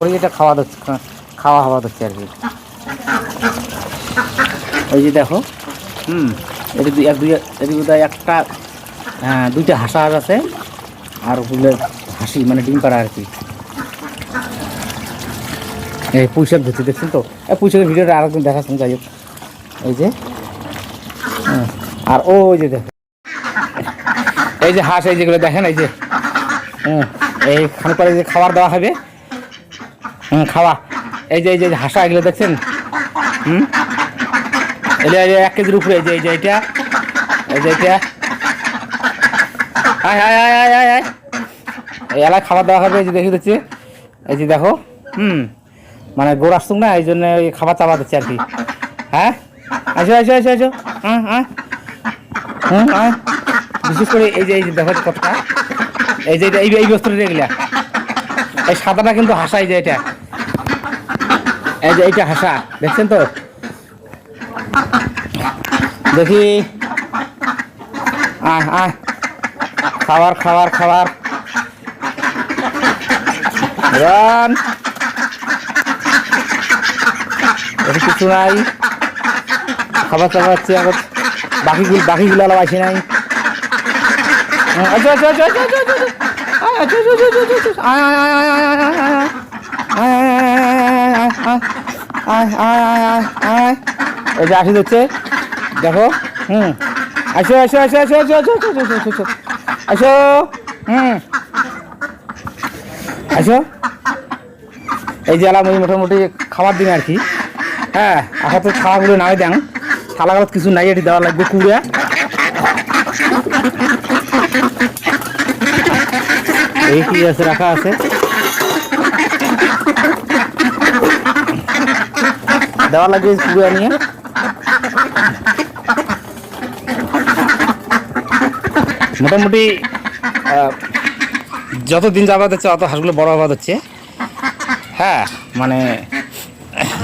ওই এটা খাওয়া দিচ্ছে খাওয়া হাওয়া দিচ্ছে আর কি। এই যে দেখো হুম এটা দুই এক দুই এদিকে একটা হ্যাঁ দুইটা হাঁসা হাঁস আছে আর ওগুলো হাসি মানে ডিম পাড়া আর কি। এই পুঁইশাক ধরছি দেখছেন তো? এই পুঁইশাকের ভিডিওটা আরেকদিন দেখাচ্ছেন যাই হোক। এই যে হ্যাঁ, আর ওই যে দেখো। এই যে হাঁস এই যেগুলো দেখেন এই যে হুম এই খান পরে যে খাবার দেওয়া হবে হুম খাওয়া এই যে এই যে হাসা এগুলো দেখছেন হুম এই এক কেজির উপরে এই যে এই যে এটা এই যে আয় আয় এই খাবার দেওয়া হবে এই যে দেখে দিচ্ছি এই যে দেখো হুম মানে গোড় আসতুক না এই জন্য খাবার চাপা দিচ্ছে আর কি হ্যাঁ আসো আসো আসো আসো হ্যাঁ হ্যাঁ হুম হ্যাঁ বিশেষ করে এই যে এই যে দেখো কতটা এই যে এই বস্তুটা এগুলা এই সাদাটা কিন্তু হাসা এই যে এটা এই যে এইটা হাসা দেখছেন তো দেখি আয় আয় খাবার খাবার খাবার রান কিছু নাই খাবার চাবার হচ্ছে এখন বাকিগুলো বাকিগুলো আলাদা আসে নাই হ্যাঁ, আচ্ছা আচ্ছা আচ্ছা আচ্ছা আচ্ছা আচ্ছা আয়, আচ্ছা, আচ্ছা, আচ্ছা, আচ্ছা, আচ্ছা, আচ্ছা, আয়, আয়, আয়। এই যে আসি দিচ্ছে দেখো হুম। আসো আসো আসো আসো আসো আসো আসো আসো আসো আসো। হুম। আসো। এই যে এলাম ওই মোটামুটি খাবার দিন আর কি। হ্যাঁ আপাতত খাওয়াগুলো নামে দেন। থালাগালত কিছু নাই এটি দেওয়া লাগবে কুড়ে। এই কি আছে রাখা আছে। দেওয়া লাগবে নিয়ে। মোটামুটি যত দিন যাবাদ হচ্ছে অত হাঁসগুলো বড় আবাদ হচ্ছে হ্যাঁ মানে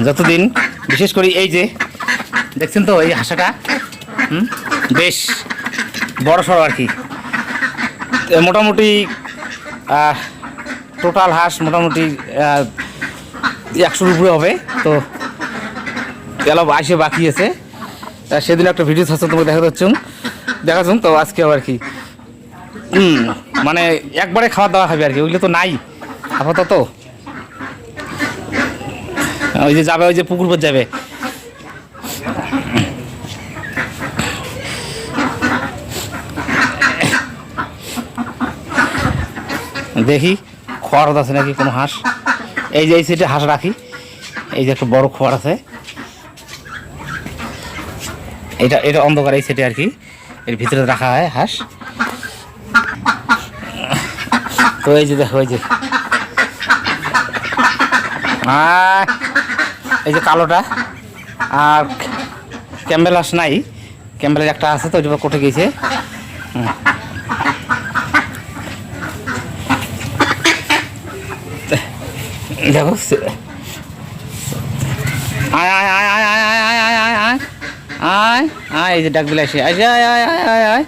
যতদিন, বিশেষ করে এই যে, দেখছেন তো এই হাঁসাটা? বেশ বড় সড়ো আর কি। মোটামুটি টোটাল হাঁস মোটামুটি একশোর উপরে হবে। তো এলো আসে, বাকি আছে। সেদিন একটা ভিডিও থাকছে তোমাকে দেখা যাচ্ছ। দেখাচ্ছ, তো আজকে আবার কি? মানে একবারে খাওয়া দাওয়া হবে আর কি, ওইগুলো তো নাই। আপাতত। ওই যে যাবে, ওই যে পুকুর পর যাবে। দেখি, খড় আছে নাকি কোনো হাঁস? এই যে, এই সাইডে হাঁস রাখি। এই যে একটা বড় খড় আছে। এটা এটা অন্ধকার এই সেটে আর কি এর ভিতরে রাখা হয় হাঁস। তো এই যে দেখো, এই যে। এই যে কালোটা। আর ক্যাম্বেল হাঁস নাই। ক্যাম্বেলের একটা আছে তো, ওইটা কোঠে গিয়েছে। দেখো আয় আয় আয়। আয়। ডাক বিলে আসে। আয় আয় আয় আয় আয় আয়।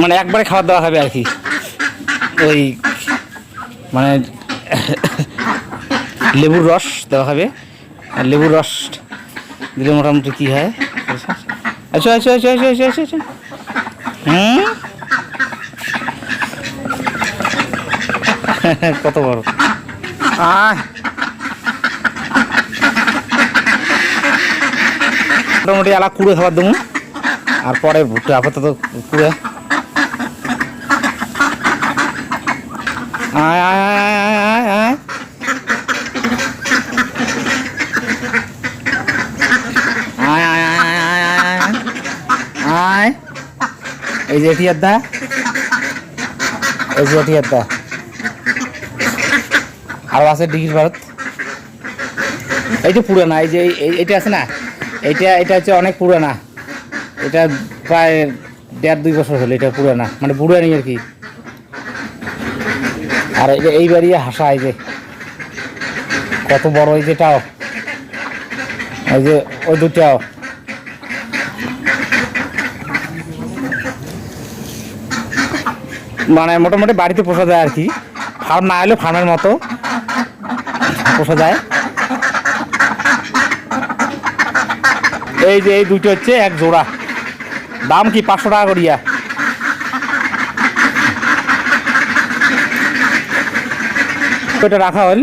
মানে একবারে খাবার দাওয়া হবে আর কি। ওই মানে লেবুর রস দেওয়া হবে। আর লেবুর রস দিলে মোটামুটি কী হয়? আচ্ছা আচ্ছা আচ্ছা আচ্ছা আচ্ছা আচ্ছা আচ্ছা। হুম? কত বড় মোটামুটি আলা কুড়ে খাবার দেবো আর পরে আপাতত কুড়ে আয় আয় আয় এই যে এটি আড্ডা এই যে এটি আড্ডা আরও আছে ডিগ্রি ভারত। এইটা পুরানা, এই যে এটা আছে না? এটা এটা হচ্ছে অনেক পুরানা। এটা প্রায় দেড় দুই বছর হলো এটা পুরানা মানে বুড়ানি আর কি। আর এই যে এইবারই হাসা, এই যে কত বড় এই যেটাও ওই যে ওই দুটাও মানে মোটামুটি বাড়িতে পোষা যায় আর কি, ফার্ম না এলেও ফার্মের মতো। পোষা যায়। এই যে এই দুটো হচ্ছে এক জোড়া। দাম কি পাঁচশো টাকা করিয়া? এটা রাখা হল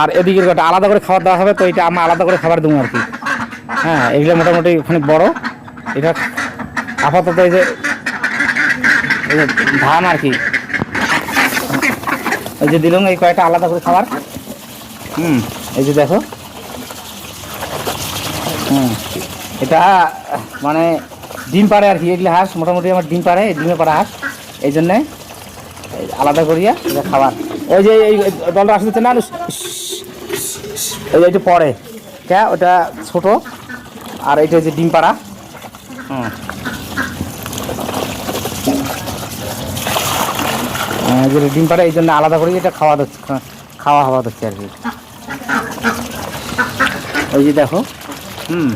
আর এদিকে আলাদা করে খাবার দেওয়া হবে, তো এটা আমরা আলাদা করে খাবার দেবো আর কি। হ্যাঁ এগুলো মোটামুটি ওখানে বড়। এটা আপাতত এই যে ধান আর কি। এই যে দিলাম, এই কয়েকটা আলাদা করে খাবার। হুম এই যে দেখো। হুম এটা মানে ডিম পাড়ে আর কি এগুলো হাঁস মোটামুটি আমার ডিম পাড়ে ডিমে পাড়া হাঁস। এই জন্যে আলাদা করিয়া এটা খাবার। ওই যে এই দলটা আসতে না এই যে এইটা পরে কে ওটা ছোট আর এইটা হচ্ছে ডিম পাড়া। হুম। হ্যাঁ, যেটা ডিম পাড়া এই জন্য আলাদা করে এটা খাওয়া খাওয়া হাওয়া দিচ্ছে আর কি। ওই যে দেখো হুম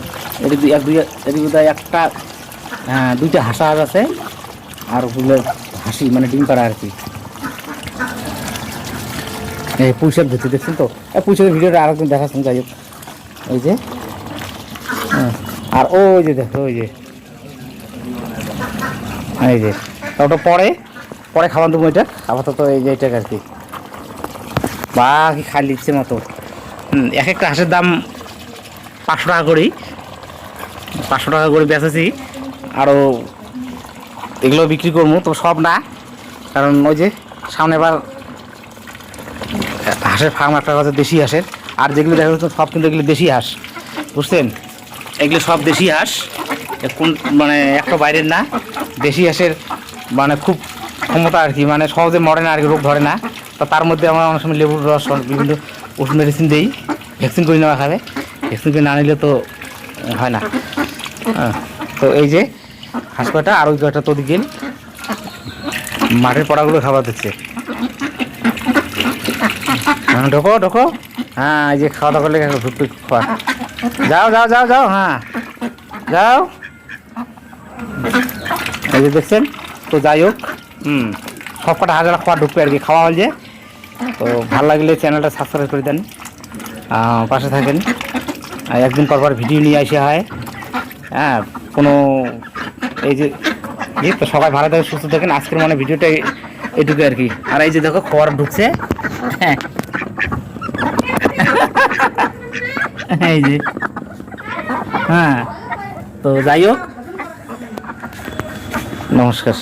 এটা দুই এক দুই এদিকে বোধহয় একটা হ্যাঁ দুইটা হাসা হাঁস আছে আর ওগুলো হাসি মানে ডিম পাড়া আর কি। এই পুঁইশাক ধরতে দেখছেন তো? পুঁইশাকের ভিডিওটা আরেকদিন দেখাচ্ছেন যাই হোক। ওই যে হ্যাঁ, আর ওই যে দেখো ওই যে এই যে ওটা পরে পরে খাওয়ান দেবো এটা আপাতত এই যে এটা আর কি। বা কি খালি ইচ্ছে মতো। হুম এক একটা হাঁসের দাম পাঁচশো টাকা করেই, পাঁচশো টাকা করে বেচেছি। আরও এগুলো বিক্রি করব, তো সব না, কারণ ওই যে সামনে এবার হাঁসের ফার্ম একটা কথা দেশি হাঁসের। আর যেগুলো দেখা যাচ্ছে সব কিন্তু এগুলো দেশি হাঁস, বুঝছেন? এগুলো সব দেশি হাঁস কোন মানে একটা বাইরের না, দেশি হাঁসের মানে খুব ক্ষমতা আর কি মানে সহজে মরে না আর কি, রোগ ধরে না। তো তার মধ্যে আমরা অনেক সময় লেবুর রস, বিভিন্ন ওষুধ মেডিসিন দিই ভ্যাকসিন করে নেওয়া খাবে ভ্যাকসিন না নিলে তো হয় না। তো এই যে হাঁস কয়টা আর ওই কয়টা তো দিকে মাঠের পড়াগুলো খাবার দিচ্ছে। ঢোকো ঢোকো। হ্যাঁ এই যে খাওয়া দাওয়া করলে খাওয়া। যাও যাও যাও যাও হ্যাঁ। যাও। এই যে দেখছেন? তো যাই হোক, হুম সব কটা হাজার খাওয়া ঢুকবে আর কি, খাওয়া হল যে। তো ভালো লাগলে চ্যানেলটা সাবস্ক্রাইব করে দেন। পাশে থাকেন। আর একদিন পর পর ভিডিও নিয়ে আসা হয়। হ্যাঁ কোনো এই যে তো সবাই ভালো থাকে সুস্থ থাকেন। আজকের মানে ভিডিওটা এইটুকু আর কি। আর এই যে দেখো, খবর ঢুকছে। হ্যাঁ। এই যে। হ্যাঁ তো যাই হোক। নমস্কার।